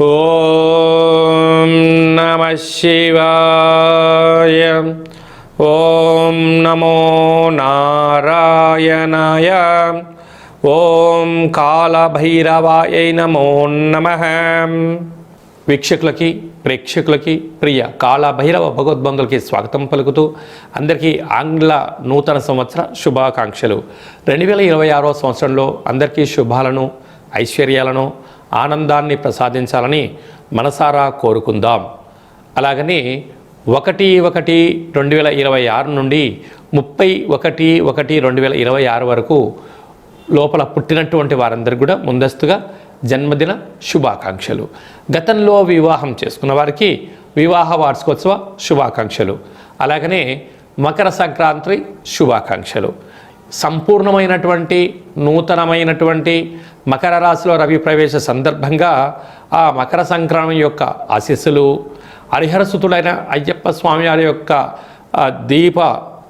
ఓం నమ శివాయ. ఓం నమో నారాయణాయ. ఓం కాళభైరవాయ నమో నమ. వీక్షకులకి ప్రేక్షకులకి ప్రియ కాళభైరవ భగవద్బంధులకి స్వాగతం పలుకుతూ అందరికీ ఆంగ్ల నూతన సంవత్సర శుభాకాంక్షలు. రెండు వేల ఇరవై ఆరో సంవత్సరంలో అందరికీ శుభాలను ఐశ్వర్యాలను ఆనందాన్ని ప్రసాదించాలని మనసారా కోరుకుందాం. అలాగని ఒకటి ఒకటి రెండు వేల ఇరవై ఆరు నుండి ముప్పై ఒకటి ఒకటి రెండు వేల ఇరవై ఆరు వరకు లోపల పుట్టినటువంటి వారందరికీ కూడా ముందస్తుగా జన్మదిన శుభాకాంక్షలు. గతంలో వివాహం చేసుకున్న వారికి వివాహ వార్షికోత్సవ శుభాకాంక్షలు. అలాగనే మకర సంక్రాంతి శుభాకాంక్షలు. సంపూర్ణమైనటువంటి నూతనమైనటువంటి మకర రాశిలో రవి ప్రవేశ సందర్భంగా ఆ మకర సంక్రమణ యొక్క ఆశీస్సులు హరిహరసుతుడైన అయ్యప్ప స్వామి వారి యొక్క దీప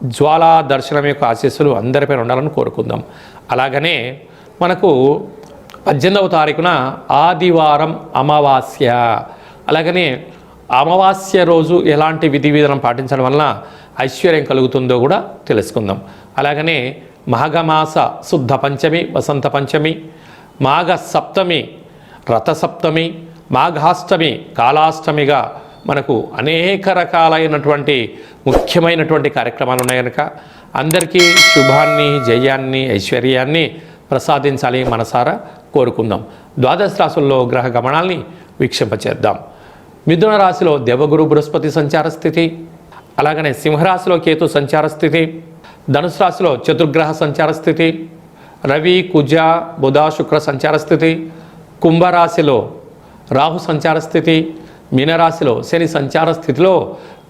జ్వాలా దర్శనం యొక్క ఆశీస్సులు అందరిపైన ఉండాలని కోరుకుందాం. అలాగనే మనకు పద్దెనిమిదవ తారీఖున ఆదివారం అమావాస్య. అలాగనే అమావాస్య రోజు ఎలాంటి విధి విధానం పాటించడం వలన ఐశ్వర్యం కలుగుతుందో కూడా తెలుసుకుందాం. అలాగనే మాఘమాస శుద్ధ పంచమి వసంత పంచమి మాఘ సప్తమి రథసప్తమి మాఘాష్టమి కాలాష్టమిగా మనకు అనేక రకాలైనటువంటి ముఖ్యమైనటువంటి కార్యక్రమాలు ఉన్నాయి కనుక అందరికీ శుభాన్ని జయాన్ని ఐశ్వర్యాన్ని ప్రసాదించాలి మనసారా కోరుకుందాం. ద్వాదశ రాశుల్లో గ్రహ గమనాల్ని వీక్షింపచేద్దాం మిథున రాశిలో దేవగురు బృహస్పతి సంచార స్థితి అలాగనే సింహరాశిలో కేతు సంచార స్థితి ధనుసు రాశిలో చతుర్గ్రహ సంచార స్థితి రవి కుజ బుధ శుక్ర సంచార స్థితి కుంభరాశిలో రాహు సంచార స్థితి మీనరాశిలో శని సంచార స్థితిలో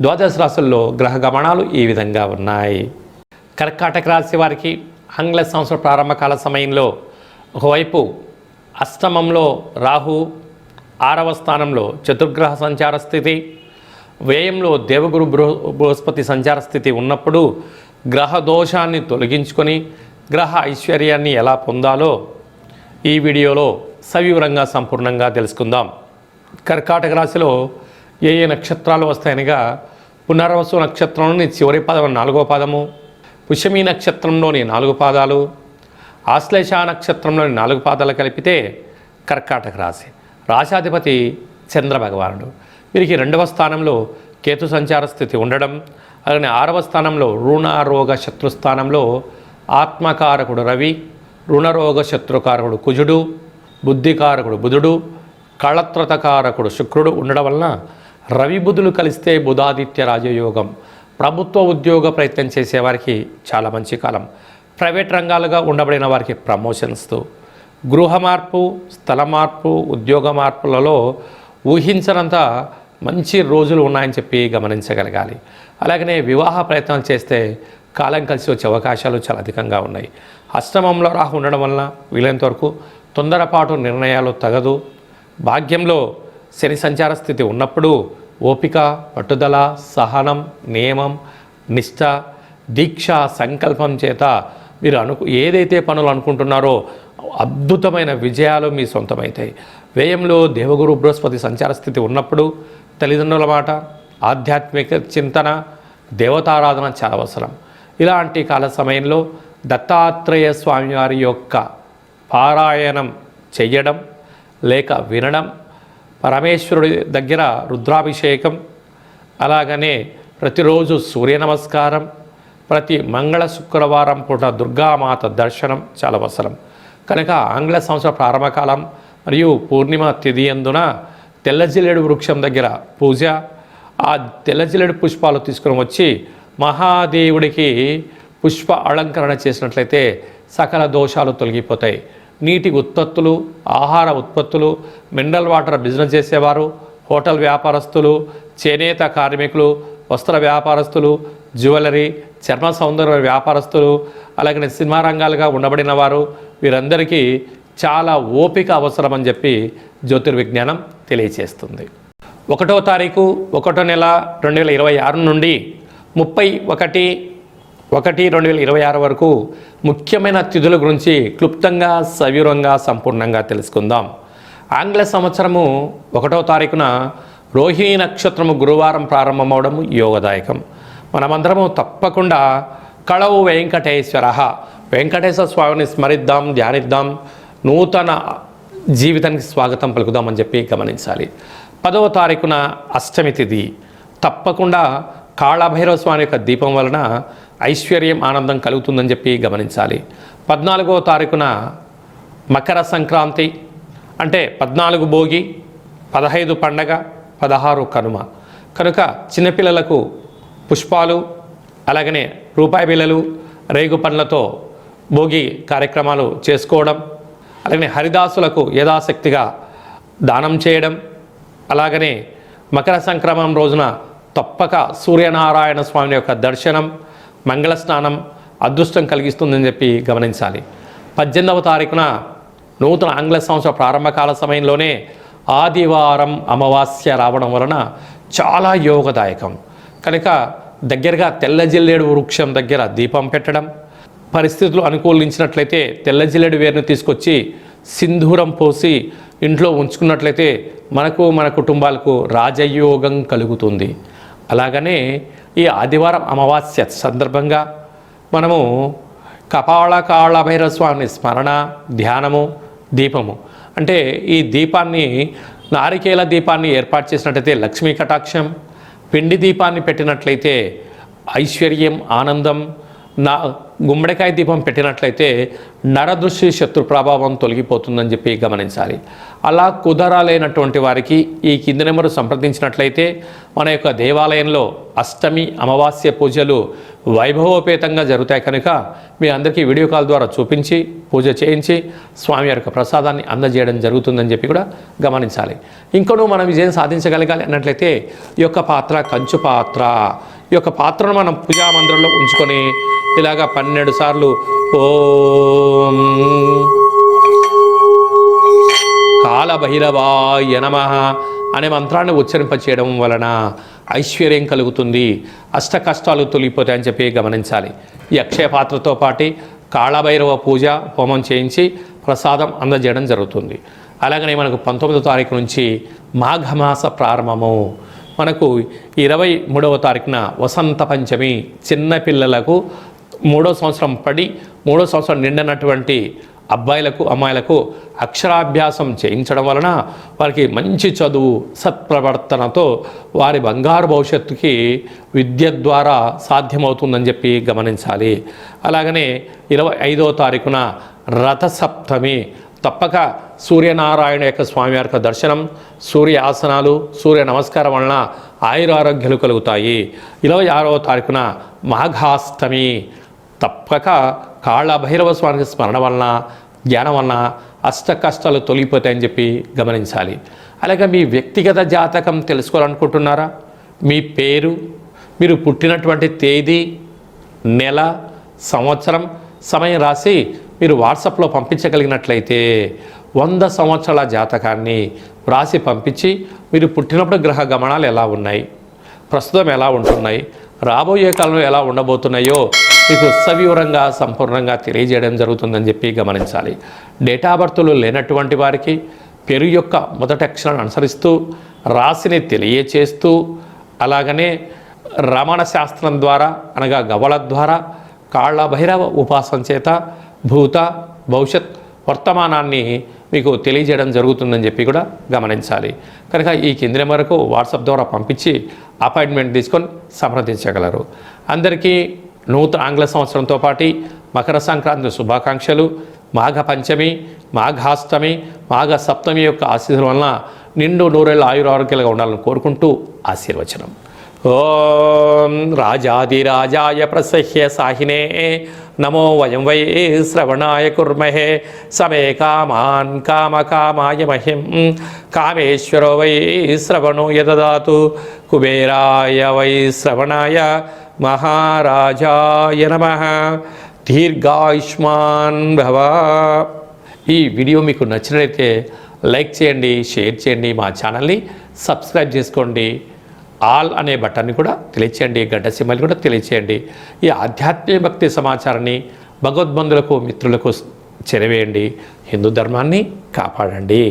ద్వాదశ రాశుల్లో గ్రహ గమనాలు ఈ విధంగా ఉన్నాయి. కర్కాటక రాశి వారికి ఆంగ్ల సంవత్సర ప్రారంభకాల సమయంలో ఒకవైపు అష్టమంలో రాహు ఆరవ స్థానంలో చతుర్గ్రహ సంచార స్థితి వ్యయంలో దేవగురు బృహ బృహస్పతి సంచార స్థితి ఉన్నప్పుడు గ్రహ దోషాన్ని తొలగించుకొని గ్రహ ఐశ్వర్యాన్ని ఎలా పొందాలో ఈ వీడియోలో సవివరంగా సంపూర్ణంగా తెలుసుకుందాం. కర్కాటక రాశిలో ఏ ఏ నక్షత్రాలు వస్తాయనగా పునర్వసు నక్షత్రంలోని చివరి పదం నాలుగో పాదము పుష్యమి నక్షత్రంలోని నాలుగు పాదాలు ఆశ్లేష నక్షత్రంలోని నాలుగు పాదాలు కలిపితే కర్కాటక రాశి. రాశాధిపతి చంద్ర భగవానుడు. వీరికి రెండవ స్థానంలో కేతు సంచార స్థితి ఉండడం అలాగే ఆరవ స్థానంలో రుణారోగ శత్రుస్థానంలో ఆత్మకారకుడు రవి రుణరోగ శత్రుకారకుడు కుజుడు బుద్ధికారకుడు బుధుడు కళత్రతకారకుడు శుక్రుడు ఉండడం వలన రవి బుధులు కలిస్తే బుధాదిత్య రాజయోగం. ప్రభుత్వ ఉద్యోగ ప్రయత్నం చేసేవారికి చాలా మంచి కాలం. ప్రైవేట్ రంగాలుగా ఉండబడిన వారికి ప్రమోషన్స్తో గృహ మార్పు స్థల మార్పు ఉద్యోగ మార్పులలో ఊహించనంత మంచి రోజులు ఉన్నాయని చెప్పి గమనించగలగాలి. అలాగనే వివాహ ప్రయత్నాలు చేస్తే కాలం కలిసి వచ్చే అవకాశాలు చాలా అధికంగా ఉన్నాయి. అష్టమంలో రాహు ఉండడం వలన వీలైనంత వరకు తొందరపాటు నిర్ణయాలు తగదు. భాగ్యంలో శని సంచార స్థితి ఉన్నప్పుడు ఓపిక పట్టుదల సహనం నియమం నిష్ఠ దీక్ష సంకల్పం చేత మీరు అనుకు ఏదైతే పనులు అనుకుంటున్నారో అద్భుతమైన విజయాలు మీ సొంతమవుతాయి వ్యయంలో దేవగురు బృహస్పతి సంచార స్థితి ఉన్నప్పుడు తల్లిదండ్రుల మాట ఆధ్యాత్మిక చింతన దేవతారాధన చాలా అవసరం. ఇలాంటి కాల సమయంలో దత్తాత్రేయ స్వామివారి యొక్క పారాయణం చెయ్యడం లేక వినడం పరమేశ్వరుడి దగ్గర రుద్రాభిషేకం అలాగనే ప్రతిరోజు సూర్య నమస్కారం ప్రతి మంగళ శుక్రవారం పూట దుర్గామాత దర్శనం చాలా అవసరం. కనుక ఆంగ్ల సంవత్సర ప్రారంభకాలం మరియు పూర్ణిమ తిథి అందున తెల్లజిల్లేడు వృక్షం దగ్గర పూజ ఆ తెల్లజిల్లేడు పుష్పాలు తీసుకుని వచ్చి మహాదేవుడికి పుష్ప అలంకరణ చేసినట్లయితే సకల దోషాలు తొలగిపోతాయి. నీటి ఉత్పత్తులు ఆహార ఉత్పత్తులు మినరల్ వాటర్ బిజినెస్ చేసేవారు హోటల్ వ్యాపారస్తులు చేనేత కార్మికులు వస్త్ర వ్యాపారస్తులు జ్యువెలరీ చర్మ సౌందర్య వ్యాపారస్తులు అలాగే సినిమా రంగాలుగా ఉండబడిన వారు వీరందరికీ చాలా ఓపిక అవసరం అని చెప్పి జ్యోతిర్విజ్ఞానం తెలియచేస్తుంది. ఒకటో తారీఖు ఒకటో నెల రెండు వేల ఇరవై ఆరు నుండి ముప్పై ఒకటి ఒకటి రెండు వేల ఇరవై ఆరు వరకు ముఖ్యమైన తిథుల గురించి క్లుప్తంగా సవివరంగా సంపూర్ణంగా తెలుసుకుందాం. ఆంగ్ల సంవత్సరము ఒకటో తారీఖున రోహిణి నక్షత్రము గురువారం ప్రారంభమవడం యోగదాయకం. మనమందరము తప్పకుండా కళవు వెంకటేశ్వర వెంకటేశ్వర స్వామిని స్మరిద్దాం ధ్యానిద్దాం నూతన జీవితానికి స్వాగతం పలుకుదామని చెప్పి గమనించాలి. పదవ తారీఖున అష్టమి తిథి తప్పకుండా కాళభైరవ స్వామి యొక్క దీపం వలన ఐశ్వర్యం ఆనందం కలుగుతుందని చెప్పి గమనించాలి. పద్నాలుగవ తారీఖున మకర సంక్రాంతి అంటే పద్నాలుగు భోగి పదహైదు పండగ పదహారు కనుమ. కనుక చిన్నపిల్లలకు పుష్పాలు అలాగనే రూపాయి బిళ్ళలు రేగు పండ్లతో భోగి కార్యక్రమాలు చేసుకోవడం అలాగనే హరిదాసులకు యథాశక్తిగా దానం చేయడం అలాగనే మకర సంక్రమం రోజున తప్పక సూర్యనారాయణ స్వామి యొక్క దర్శనం మంగళ స్నానం అదృష్టం కలిగిస్తుందని చెప్పి గమనించాలి. పద్దెనిమిదవ తారీఖున నూతన ఆంగ్ల సంవత్సర ప్రారంభకాల సమయంలోనే ఆదివారం అమావాస్య రావడం వలన చాలా యోగదాయకం. కనుక దగ్గరగా తెల్లజిల్లేడు వృక్షం దగ్గర దీపం పెట్టడం పరిస్థితులు అనుకూలించినట్లయితే తెల్లజిల్లేడు వేరును వేరుని తీసుకొచ్చి సింధూరం పోసి ఇంట్లో ఉంచుకున్నట్లయితే మనకు మన కుటుంబాలకు రాజయోగం కలుగుతుంది. అలాగనే ఈ ఆదివారం అమావాస్య సందర్భంగా మనము కపాళ కాళభైరవ స్వామి స్మరణ ధ్యానము దీపము. అంటే ఈ దీపాన్ని నారికేల దీపాన్ని ఏర్పాటు చేసినట్లయితే లక్ష్మీ కటాక్షం పిండి దీపాన్ని పెట్టినట్లయితే ఐశ్వర్యం ఆనందం నా గుమ్మడికాయ దీపం పెట్టినట్లయితే నరదృష్టి శత్రు ప్రభావం తొలగిపోతుందని చెప్పి గమనించాలి. అలా కుదరాలైనటువంటి వారికి ఈ కింది నెంబరు సంప్రదించినట్లయితే మన యొక్క దేవాలయంలో అష్టమి అమావాస్య పూజలు వైభవోపేతంగా జరుగుతాయి కనుక మీ అందరికీ వీడియో కాల్ ద్వారా చూపించి పూజ చేయించి స్వామి యొక్క ప్రసాదాన్ని అందజేయడం జరుగుతుందని చెప్పి కూడా గమనించాలి. ఇంకొను మనం విజయం సాధించగలగాలి అన్నట్లయితే ఈ యొక్క పాత్ర కంచు పాత్ర. ఈ యొక్క పాత్రను మనం పూజా మందిరంలో ఉంచుకొని ఇలాగా పన్నెండు సార్లు ఓం. కాలభైరవాయ నమ అనే మంత్రాన్ని ఉచ్చరింపచేయడం వలన ఐశ్వర్యం కలుగుతుంది. అష్ట కష్టాలు తొలిగిపోతాయని చెప్పి గమనించాలి. ఈ అక్షయ పాత్రతో పాటు కాళభైరవ పూజ హోమం చేయించి ప్రసాదం అందజేయడం జరుగుతుంది. అలాగనే మనకు పంతొమ్మిదో తారీఖు నుంచి మాఘమాస ప్రారంభము. మనకు ఇరవై మూడవ తారీఖున వసంత పంచమి చిన్నపిల్లలకు మూడో సంవత్సరం పడి మూడో సంవత్సరం నిండినటువంటి అబ్బాయిలకు అమ్మాయిలకు అక్షరాభ్యాసం చేయించడం వలన వారికి మంచి చదువు సత్ప్రవర్తనతో వారి బంగారు భవిష్యత్తుకి విద్య ద్వారా సాధ్యమవుతుందని చెప్పి గమనించాలి. అలాగనే ఇరవై ఐదో తారీఖున రథసప్తమి తప్పక సూర్యనారాయణ యొక్క స్వామి యొక్క దర్శనం సూర్య ఆసనాలు సూర్య నమస్కారం వలన ఆయురారోగ్యాలు కలుగుతాయి. ఇరవై ఆరవ తారీఖున మాఘాష్టమి తప్పక కాళ్ళ భైరవ స్వామికి స్మరణ వలన ధ్యానం వలన అష్ట కష్టాలు తొలగిపోతాయని చెప్పి గమనించాలి. అలాగే మీ వ్యక్తిగత జాతకం తెలుసుకోవాలనుకుంటున్నారా? మీ పేరు మీరు పుట్టినటువంటి తేదీ నెల సంవత్సరం సమయం రాసి మీరు వాట్సాప్లో పంపించగలిగినట్లయితే వంద సంవత్సరాల జాతకాన్ని వ్రాసి పంపించి మీరు పుట్టినప్పుడు గ్రహ గమనాలు ఎలా ఉన్నాయి? ప్రస్తుతం ఎలా ఉంటున్నాయి? రాబోయే కాలంలో ఎలా ఉండబోతున్నాయో మీకు సవివరంగా సంపూర్ణంగా తెలియజేయడం జరుగుతుందని చెప్పి గమనించాలి. డేటా బర్త్లు లేనటువంటి వారికి పేరు యొక్క మొదటి అక్షరాన్ని అనుసరిస్తూ రాశిని తెలియచేస్తూ అలాగనే రమణ శాస్త్రం ద్వారా అనగా గవళ ద్వారా కాళ్ళ భైరవ ఉపాసన చేత భూత భవిష్యత్ వర్తమానాన్ని మీకు తెలియజేయడం జరుగుతుందని చెప్పి కూడా గమనించాలి. కనుక ఈ కేంద్రం వరకు వాట్సాప్ ద్వారా పంపించి అపాయింట్మెంట్ తీసుకొని సంప్రదించగలరు. అందరికీ నూతన ఆంగ్ల సంవత్సరంతో పాటు మకర సంక్రాంతి శుభాకాంక్షలు. మాఘ పంచమి మాఘాష్టమి మాఘ సప్తమి యొక్క ఆశీస్సుల వలన నిండు నూరేళ్ళ ఆయురారోగ్యాలుగా ఉండాలని కోరుకుంటూ ఆశీర్వచనం. ఓం రాజాదిరాజాయ ప్రసహ్య సాహినే. నమో వయం వై శ్రవణాయ కుర్మహే. సమే కామాన్ కామ కామాయ మహిం. కామేశ్వరో వై శ్రవణో యదదాతు. కుబేరాయ వై శ్రవణాయ మహారాజాయ నమ. దీర్ఘాయుష్మాన్ భవ. ఈ వీడియో మీకు నచ్చినట్లయితే లైక్ చేయండి షేర్ చేయండి మా ఛానల్ని సబ్స్క్రైబ్ చేసుకోండి. ఆల్ అనే బటన్ని కూడా తెలియచేయండి గడ్డ సిమ్మల్ని కూడా తెలియచేయండి. ఈ ఆధ్యాత్మిక భక్తి సమాచారాన్ని భగవద్బంధులకు మిత్రులకు చెరవేయండి. హిందూ ధర్మాన్ని కాపాడండి.